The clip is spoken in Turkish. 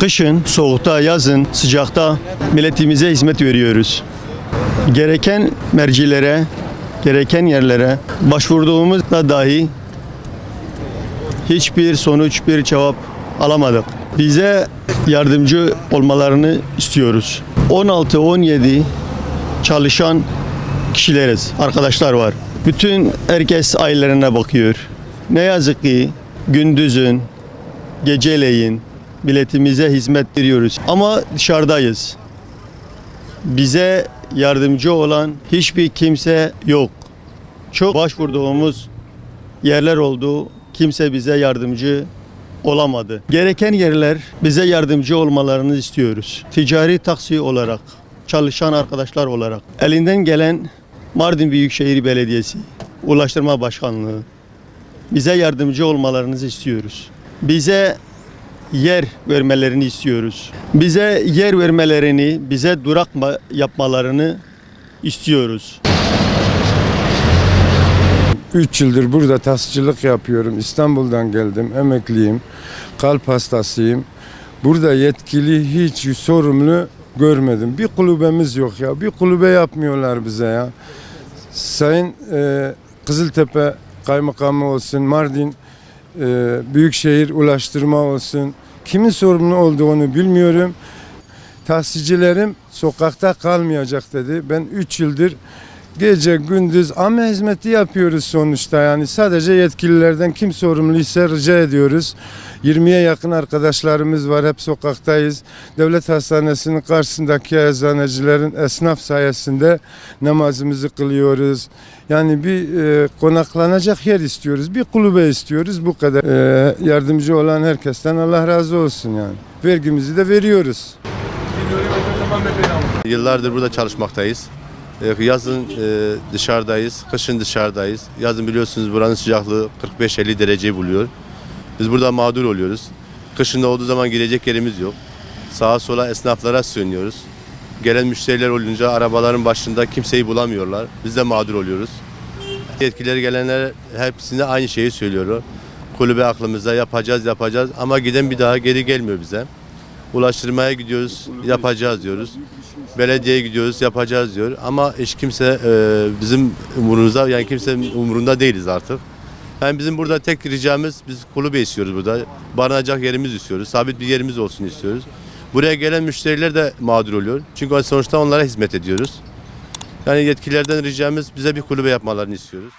Kışın, soğukta, yazın, sıcakta milletimize hizmet veriyoruz. Gereken mercilere, gereken yerlere başvurduğumuzda dahi hiçbir sonuç, bir cevap alamadık. Bize yardımcı olmalarını istiyoruz. 16-17 çalışan kişileriz, arkadaşlar var. Bütün herkes ailelerine bakıyor. Ne yazık ki gündüzün, geceleyin milletimize hizmet veriyoruz. Ama dışarıdayız. Bize yardımcı olan hiçbir kimse yok. Çok başvurduğumuz yerler oldu. Kimse bize yardımcı olamadı. Gereken yerler bize yardımcı olmalarını istiyoruz. Ticari taksi olarak, çalışan arkadaşlar olarak. Elinden gelen Mardin Büyükşehir Belediyesi, Ulaştırma Başkanlığı bize yardımcı olmalarınızı istiyoruz. Bize yer vermelerini istiyoruz. Bize yer vermelerini, bize durak ma- yapmalarını istiyoruz. 3 yıldır burada taksicilik yapıyorum. İstanbul'dan geldim. Emekliyim. Kalp hastasıyım. Burada yetkili hiç sorumlu görmedim. Bir kulübemiz yok ya. Bir kulübe yapmıyorlar bize ya. Sayın e, Kızıltepe Kaymakamı olsun, Mardin e, Büyükşehir Ulaştırma olsun. Kimin sorumlu olduğunu bilmiyorum. Taksicilerim sokakta kalmayacak dedi. Ben 3 yıldır gece gündüz ama hizmeti yapıyoruz sonuçta yani sadece yetkililerden kim sorumluysa rica ediyoruz. 20'ye yakın arkadaşlarımız var hep sokaktayız. Devlet hastanesinin karşısındaki eczanecilerin esnaf sayesinde namazımızı kılıyoruz. Yani bir e, konaklanacak yer istiyoruz. Bir kulübe istiyoruz bu kadar. E, yardımcı olan herkesten Allah razı olsun yani. Vergimizi de veriyoruz. Yıllardır burada çalışmaktayız. Ee, Yazın e, dışarıdayız, kışın dışarıdayız. Yazın biliyorsunuz buranın sıcaklığı 45-50 dereceyi buluyor. Biz burada mağdur oluyoruz. Kışın da olduğu zaman girecek yerimiz yok. Sağa sola esnaflara sığınıyoruz. Gelen müşteriler olunca arabaların başında kimseyi bulamıyorlar. Biz de mağdur oluyoruz. Yetkilileri gelenler hepsine aynı şeyi söylüyorlar. Kulübe aklımızda yapacağız yapacağız ama giden bir daha geri gelmiyor bize. Ulaştırmaya gidiyoruz, yapacağız diyoruz. Belediyeye gidiyoruz, yapacağız diyor. Ama hiç kimse e, bizim umurumuzda, yani kimse umurunda değiliz artık. Yani bizim burada tek ricamız, biz kulübe istiyoruz burada. Barınacak yerimiz istiyoruz, sabit bir yerimiz olsun istiyoruz. Buraya gelen müşteriler de mağdur oluyor. Çünkü sonuçta onlara hizmet ediyoruz. Yani yetkililerden ricamız bize bir kulübe yapmalarını istiyoruz.